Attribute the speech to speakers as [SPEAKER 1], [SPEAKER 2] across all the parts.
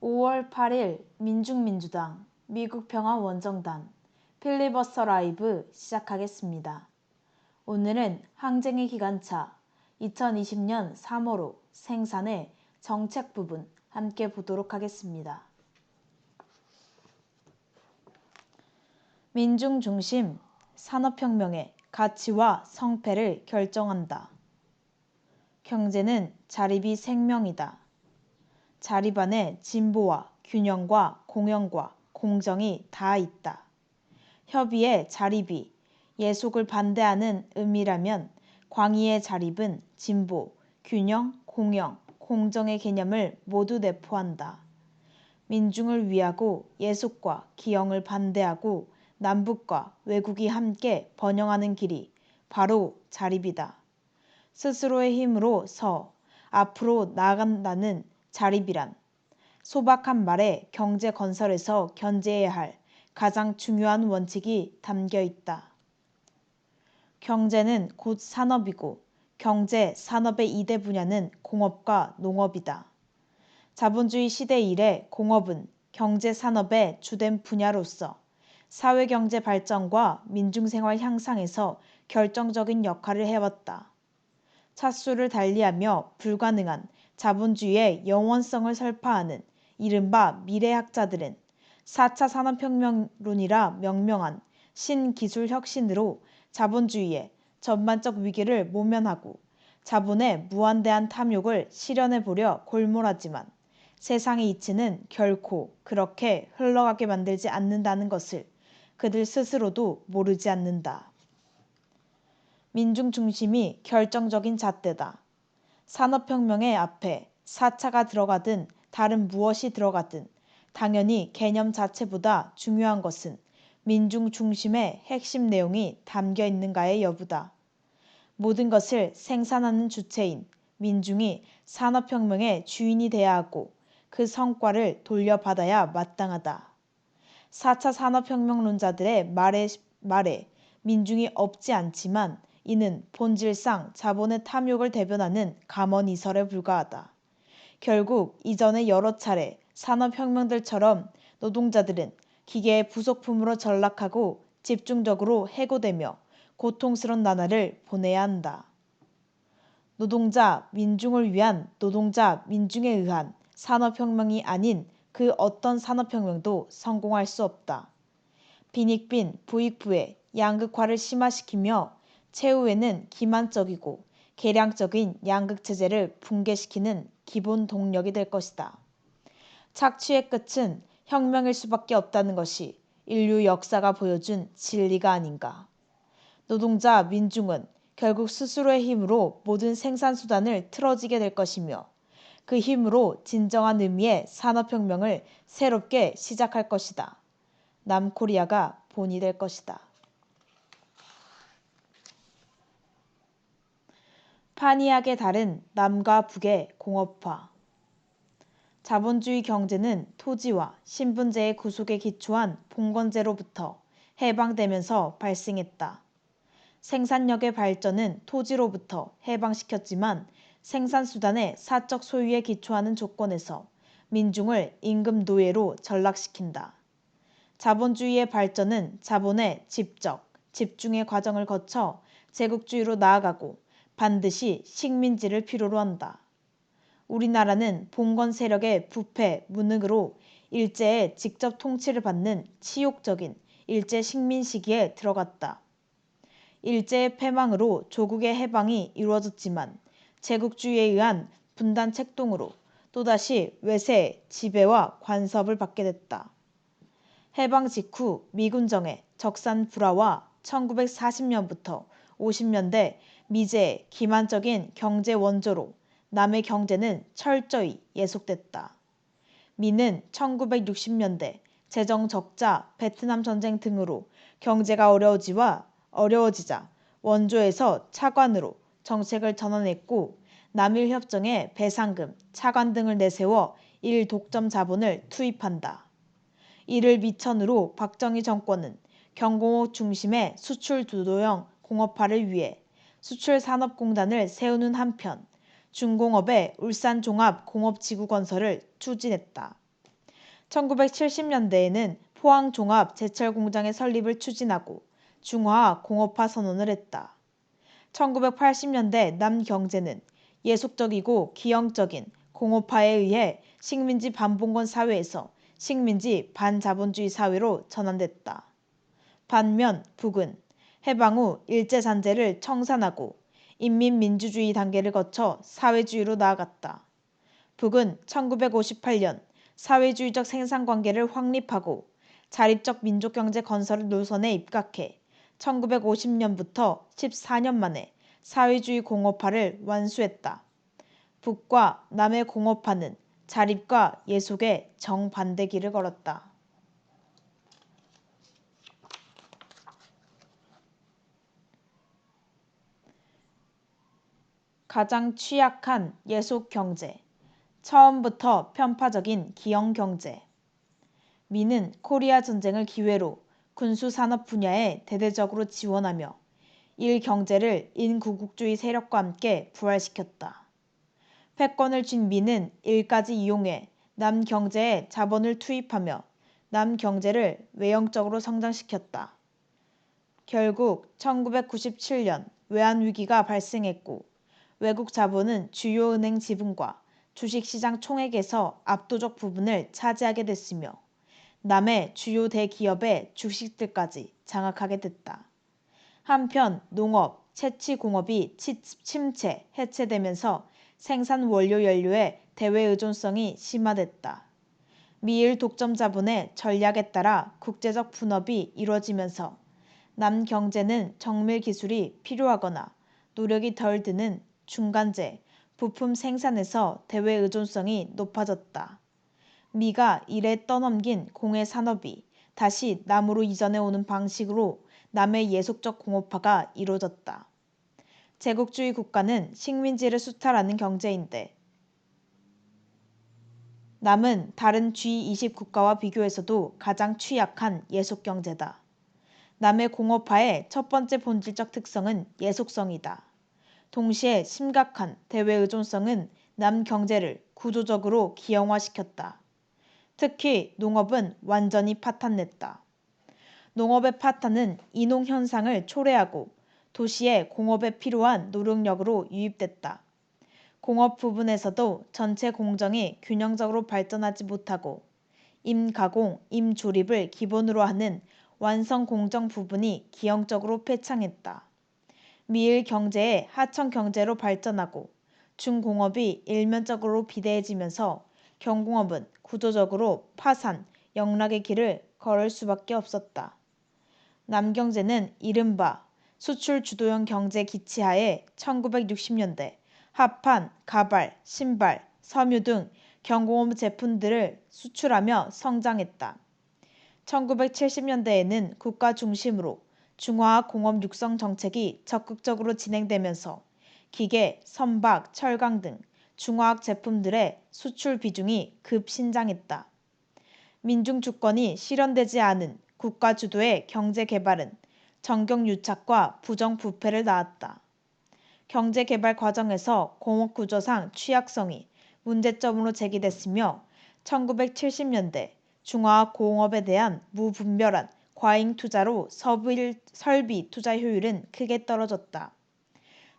[SPEAKER 1] 5월 8일 민중민주당 미국 평화 원정단 필리버스터 라이브 시작하겠습니다. 오늘은 항쟁의 기관차 2020년 3월호 생산의 정책 부분 함께 보도록 하겠습니다. 민중 중심 산업혁명의 가치와 성패를 결정한다. 경제는 자립이 생명이다. 자립 안에 진보와 균형과 공영과 공정이 다 있다. 협의의 자립이 예속을 반대하는 의미라면 광의의 자립은 진보, 균형, 공영, 공정의 개념을 모두 내포한다. 민중을 위하고 예속과 기영을 반대하고 남북과 외국이 함께 번영하는 길이 바로 자립이다. 스스로의 힘으로 서 앞으로 나아간다는 자립이란 소박한 말에 경제 건설에서 견제해야 할 가장 중요한 원칙이 담겨 있다. 경제는 곧 산업이고 경제, 산업의 이대 분야는 공업과 농업이다. 자본주의 시대 이래 공업은 경제 산업의 주된 분야로서 사회 경제 발전과 민중 생활 향상에서 결정적인 역할을 해왔다. 차수를 달리하며 불가능한 자본주의의 영원성을 설파하는 이른바 미래학자들은 4차 산업혁명론이라 명명한 신기술 혁신으로 자본주의의 전반적 위기를 모면하고 자본의 무한대한 탐욕을 실현해 보려 골몰하지만 세상의 이치는 결코 그렇게 흘러가게 만들지 않는다는 것을 그들 스스로도 모르지 않는다. 민중 중심이 결정적인 잣대다. 산업혁명의 앞에 4차가 들어가든 다른 무엇이 들어가든 당연히 개념 자체보다 중요한 것은 민중 중심의 핵심 내용이 담겨 있는가의 여부다. 모든 것을 생산하는 주체인 민중이 산업혁명의 주인이 돼야 하고 그 성과를 돌려받아야 마땅하다. 4차 산업혁명론자들의 말에, 말에 민중이 없지 않지만 이는 본질상 자본의 탐욕을 대변하는 감언이설에 불과하다. 결국 이전의 여러 차례 산업혁명들처럼 노동자들은 기계의 부속품으로 전락하고 집중적으로 해고되며 고통스러운 나날을 보내야 한다. 노동자, 민중을 위한 노동자, 민중에 의한 산업혁명이 아닌 그 어떤 산업혁명도 성공할 수 없다. 빈익빈 부익부의 양극화를 심화시키며 최후에는 기만적이고 계량적인 양극 체제를 붕괴시키는 기본 동력이 될 것이다. 착취의 끝은 혁명일 수밖에 없다는 것이 인류 역사가 보여준 진리가 아닌가. 노동자 민중은 결국 스스로의 힘으로 모든 생산 수단을 틀어지게 될 것이며 그 힘으로 진정한 의미의 산업혁명을 새롭게 시작할 것이다. 남코리아가 본이 될 것이다. 판이하게 다른 남과 북의 공업화. 자본주의 경제는 토지와 신분제의 구속에 기초한 봉건제로부터 해방되면서 발생했다. 생산력의 발전은 토지로부터 해방시켰지만 생산수단의 사적 소유에 기초하는 조건에서 민중을 임금 노예로 전락시킨다. 자본주의의 발전은 자본의 집적, 집중의 과정을 거쳐 제국주의로 나아가고 반드시 식민지를 필요로 한다. 우리나라는 봉건 세력의 부패, 무능으로 일제의 직접 통치를 받는 치욕적인 일제 식민 시기에 들어갔다. 일제의 패망으로 조국의 해방이 이루어졌지만 제국주의에 의한 분단 책동으로 또다시 외세의 지배와 관섭을 받게 됐다. 해방 직후 미군정의 적산 불화와 1940년부터 50년대 미제의 기만적인 경제 원조로 남의 경제는 철저히 예속됐다. 미는 1960년대 재정 적자, 베트남 전쟁 등으로 경제가 어려워지와 어려워지자 원조에서 차관으로 정책을 전환했고 남일 협정에 배상금, 차관 등을 내세워 일 독점 자본을 투입한다. 이를 미천으로 박정희 정권은 경공업 중심의 수출 주도형 공업화를 위해 수출산업공단을 세우는 한편 중공업의 울산종합공업지구 건설을 추진했다. 1970년대에는 포항종합제철공장의 설립을 추진하고 중화와 공업화 선언을 했다. 1980년대 남경제는 예속적이고 기형적인 공업화에 의해 식민지 반봉건 사회에서 식민지 반자본주의 사회로 전환됐다. 반면 북은 해방 후 일제산재를 청산하고 인민민주주의 단계를 거쳐 사회주의로 나아갔다. 북은 1958년 사회주의적 생산 관계를 확립하고 자립적 민족 경제 건설 노선에 입각해 1950년부터 14년 만에 사회주의 공업화를 완수했다. 북과 남의 공업화는 자립과 예속의 정반대 길을 걸었다. 가장 취약한 예속 경제. 처음부터 편파적인 기형 경제. 미는 코리아 전쟁을 기회로 군수 산업 분야에 대대적으로 지원하며 일 경제를 인구국주의 세력과 함께 부활시켰다. 패권을 쥔 미는 일까지 이용해 남 경제에 자본을 투입하며 남 경제를 외형적으로 성장시켰다. 결국 1997년 외환위기가 발생했고 외국 자본은 주요 은행 지분과 주식시장 총액에서 압도적 부분을 차지하게 됐으며 남의 주요 대기업의 주식들까지 장악하게 됐다. 한편 농업, 채취공업이 침체, 해체되면서 생산 원료 연료의 대외 의존성이 심화됐다. 미일 독점 자본의 전략에 따라 국제적 분업이 이루어지면서 남 경제는 정밀 기술이 필요하거나 노력이 덜 드는 중간재, 부품 생산에서 대외 의존성이 높아졌다. 미가 이래 떠넘긴 공해 산업이 다시 남으로 이전해 오는 방식으로 남의 예속적 공업화가 이루어졌다. 제국주의 국가는 식민지를 수탈하는 경제인데 남은 다른 G20 국가와 비교해서도 가장 취약한 예속 경제다. 남의 공업화의 첫 번째 본질적 특성은 예속성이다. 동시에 심각한 대외 의존성은 남 경제를 구조적으로 기형화시켰다. 특히 농업은 완전히 파탄냈다. 농업의 파탄은 이농 현상을 초래하고 도시의 공업에 필요한 노력력으로 유입됐다. 공업 부분에서도 전체 공정이 균형적으로 발전하지 못하고 임가공, 임조립을 기본으로 하는 완성 공정 부분이 기형적으로 폐창했다. 미일 경제의 하청 경제로 발전하고 중공업이 일면적으로 비대해지면서 경공업은 구조적으로 파산, 영락의 길을 걸을 수밖에 없었다. 남경제는 이른바 수출 주도형 경제 기치하에 1960년대 합판, 가발, 신발, 섬유 등 경공업 제품들을 수출하며 성장했다. 1970년대에는 국가 중심으로 중화학 공업 육성 정책이 적극적으로 진행되면서 기계, 선박, 철강 등 중화학 제품들의 수출 비중이 급신장했다. 민중 주권이 실현되지 않은 국가 주도의 경제 개발은 정경 유착과 부정 부패를 낳았다. 경제 개발 과정에서 공업 구조상 취약성이 문제점으로 제기됐으며 1970년대 중화학 공업에 대한 무분별한 과잉 투자로 설비 투자 효율은 크게 떨어졌다.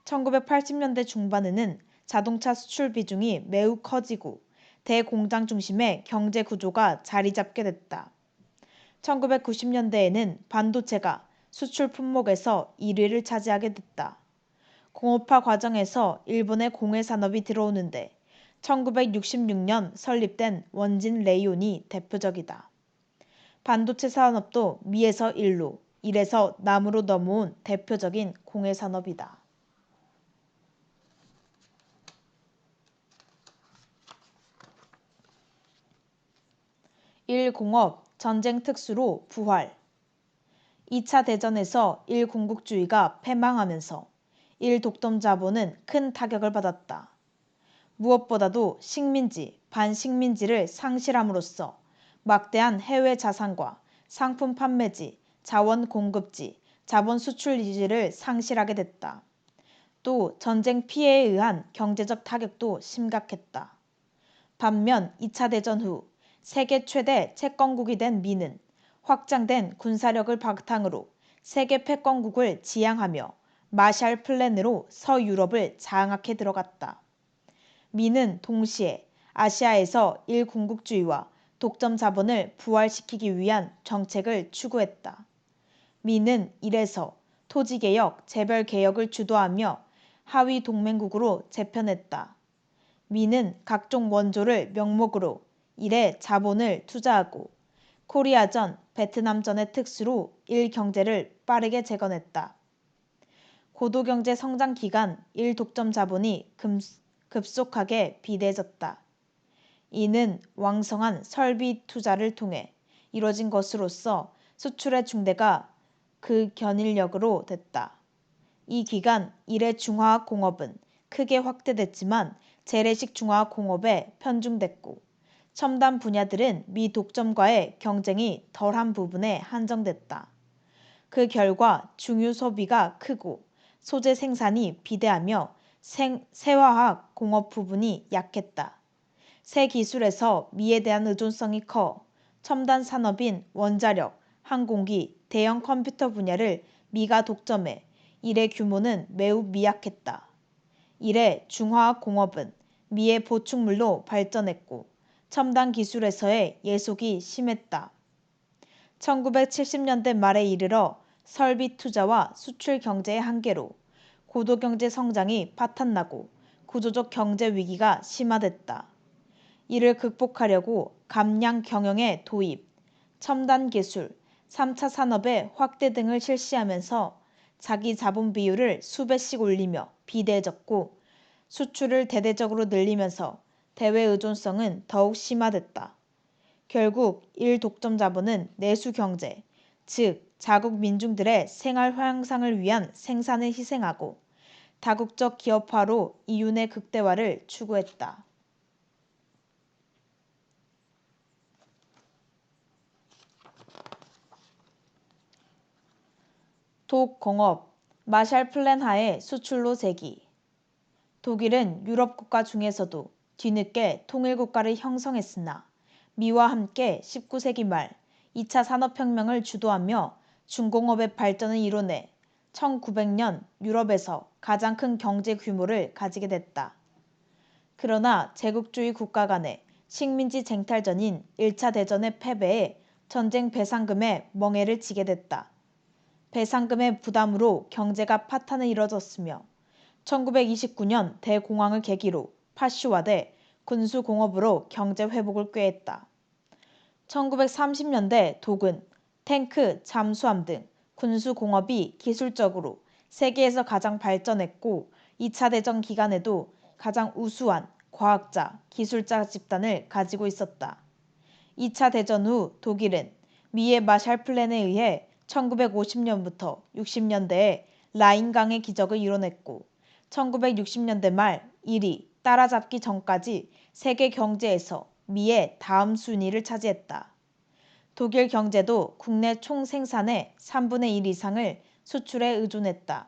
[SPEAKER 1] 1980년대 중반에는 자동차 수출 비중이 매우 커지고 대공장 중심의 경제 구조가 자리 잡게 됐다. 1990년대에는 반도체가 수출 품목에서 1위를 차지하게 됐다. 공업화 과정에서 일본의 공해 산업이 들어오는데 1966년 설립된 원진 레이온이 대표적이다. 반도체 산업도 미에서 일로, 일에서 남으로 넘어온 대표적인 공해 산업이다. 일공업 전쟁 특수로 부활 2차 대전에서 일군국주의가 패망하면서 일독점 자본은 큰 타격을 받았다. 무엇보다도 식민지, 반식민지를 상실함으로써 막대한 해외 자산과 상품 판매지, 자원 공급지, 자본 수출지를 상실하게 됐다. 또 전쟁 피해에 의한 경제적 타격도 심각했다. 반면 2차 대전 후 세계 최대 채권국이 된 미는 확장된 군사력을 바탕으로 세계 패권국을 지향하며 마샬 플랜으로 서유럽을 장악해 들어갔다. 미는 동시에 아시아에서 일궁국주의와 독점 자본을 부활시키기 위한 정책을 추구했다. 미는 이래서 토지개혁, 재벌개혁을 주도하며 하위 동맹국으로 재편했다. 미는 각종 원조를 명목으로 이래 자본을 투자하고 코리아전, 베트남전의 특수로 일 경제를 빠르게 재건했다. 고도경제 성장 기간 일 독점 자본이 급속하게 비대해졌다. 이는 왕성한 설비 투자를 통해 이뤄진 것으로서 수출의 중대가 그 견인력으로 됐다. 이 기간 일의 중화학 공업은 크게 확대됐지만 재래식 중화학 공업에 편중됐고 첨단 분야들은 미 독점과의 경쟁이 덜한 부분에 한정됐다. 그 결과 중유 소비가 크고 소재 생산이 비대하며 생, 세화학 공업 부분이 약했다. 새 기술에서 미에 대한 의존성이 커 첨단 산업인 원자력, 항공기, 대형 컴퓨터 분야를 미가 독점해 이래 규모는 매우 미약했다. 이래 중화학 공업은 미의 보충물로 발전했고 첨단 기술에서의 예속이 심했다. 1970년대 말에 이르러 설비 투자와 수출 경제의 한계로 고도 경제 성장이 파탄나고 구조적 경제 위기가 심화됐다. 이를 극복하려고 감량 경영의 도입, 첨단 기술, 3차 산업의 확대 등을 실시하면서 자기 자본 비율을 수배씩 올리며 비대해졌고 수출을 대대적으로 늘리면서 대외 의존성은 더욱 심화됐다. 결국 일 독점 자본은 내수 경제, 즉 자국 민중들의 생활 향상을 위한 생산을 희생하고 다국적 기업화로 이윤의 극대화를 추구했다. 독공업 마샬 플랜 하에 수출로 세기 독일은 유럽 국가 중에서도 뒤늦게 통일 국가를 형성했으나 미와 함께 19세기 말 2차 산업혁명을 주도하며 중공업의 발전을 이뤄내 1900년 유럽에서 가장 큰 경제 규모를 가지게 됐다. 그러나 제국주의 국가 간의 식민지 쟁탈전인 1차 대전의 패배에 전쟁 배상금에 멍해를 지게 됐다. 배상금의 부담으로 경제가 파탄을 이뤄졌으며 1929년 대공황을 계기로 파슈화돼 군수공업으로 경제 회복을 꾀했다. 1930년대 독은 탱크, 잠수함 등 군수공업이 기술적으로 세계에서 가장 발전했고 2차 대전 기간에도 가장 우수한 과학자, 기술자 집단을 가지고 있었다. 2차 대전 후 독일은 미의 마샬 플랜에 의해 1950년부터 60년대에 라인강의 기적을 이뤄냈고 1960년대 말 1위 따라잡기 전까지 세계 경제에서 미의 다음 순위를 차지했다. 독일 경제도 국내 총 생산의 3분의 1 이상을 수출에 의존했다.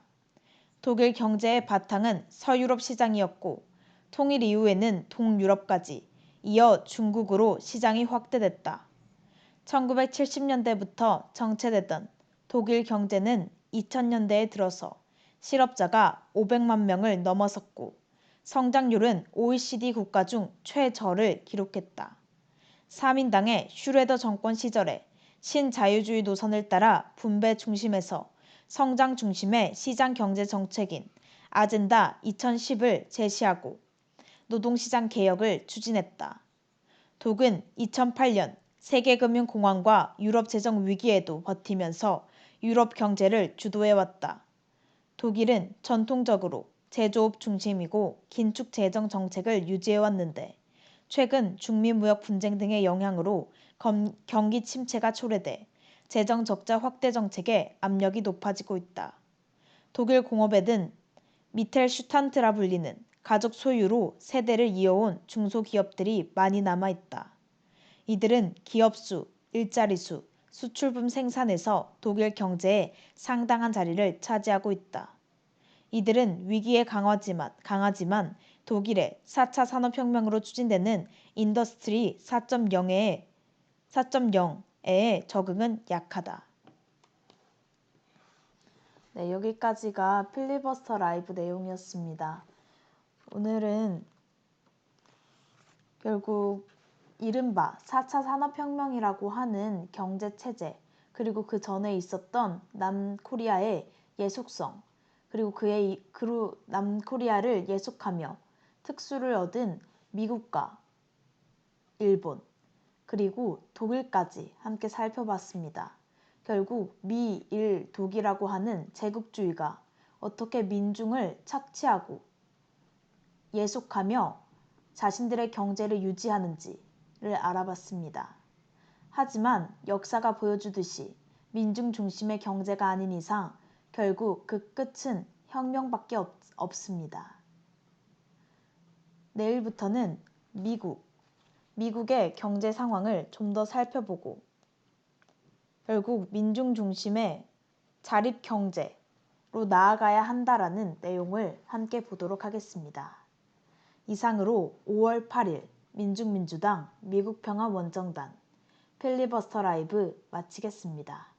[SPEAKER 1] 독일 경제의 바탕은 서유럽 시장이었고 통일 이후에는 동유럽까지 이어 중국으로 시장이 확대됐다. 1970년대부터 정체되던 독일 경제는 2000년대에 들어서 실업자가 500만 명을 넘어섰고 성장률은 OECD 국가 중 최저를 기록했다. 3인당의 슈레더 정권 시절에 신자유주의 노선을 따라 분배 중심에서 성장 중심의 시장 경제 정책인 아젠다 2010을 제시하고 노동시장 개혁을 추진했다. 독은 2008년 세계금융공황과 유럽 재정 위기에도 버티면서 유럽 경제를 주도해왔다. 독일은 전통적으로 제조업 중심이고 긴축 재정 정책을 유지해왔는데 최근 중미 무역 분쟁 등의 영향으로 검, 경기 침체가 초래돼 재정 적자 확대 정책에 압력이 높아지고 있다. 독일 공업에는 미텔 슈탄트라 불리는 가족 소유로 세대를 이어온 중소기업들이 많이 남아 있다. 이들은 기업 수, 일자리 수, 수출품 생산에서 독일 경제에 상당한 자리를 차지하고 있다. 이들은 위기에 강하지만, 강하지만 독일의 4차 산업혁명으로 추진되는 인더스트리 4.0에 4.0에 적응은 약하다. 네, 여기까지가 필리버스터 라이브 내용이었습니다. 오늘은 결국 이른바 4차 산업혁명이라고 하는 경제체제, 그리고 그 전에 있었던 남코리아의 예속성, 그리고 그의 그루 남코리아를 예속하며 특수를 얻은 미국과 일본, 그리고 독일까지 함께 살펴봤습니다. 결국 미, 일, 독이라고 하는 제국주의가 어떻게 민중을 착취하고 예속하며 자신들의 경제를 유지하는지 를 알아봤습니다. 하지만 역사가 보여주듯이 민중 중심의 경제가 아닌 이상 결국 그 끝은 혁명밖에 없, 없습니다. 내일부터는 미국, 미국의 경제 상황을 좀 더 살펴보고 결국 민중 중심의 자립 경제로 나아가야 한다라는 내용을 함께 보도록 하겠습니다. 이상으로 5월 8일 민중민주당 미국평화원정단 필리버스터 라이브 마치겠습니다.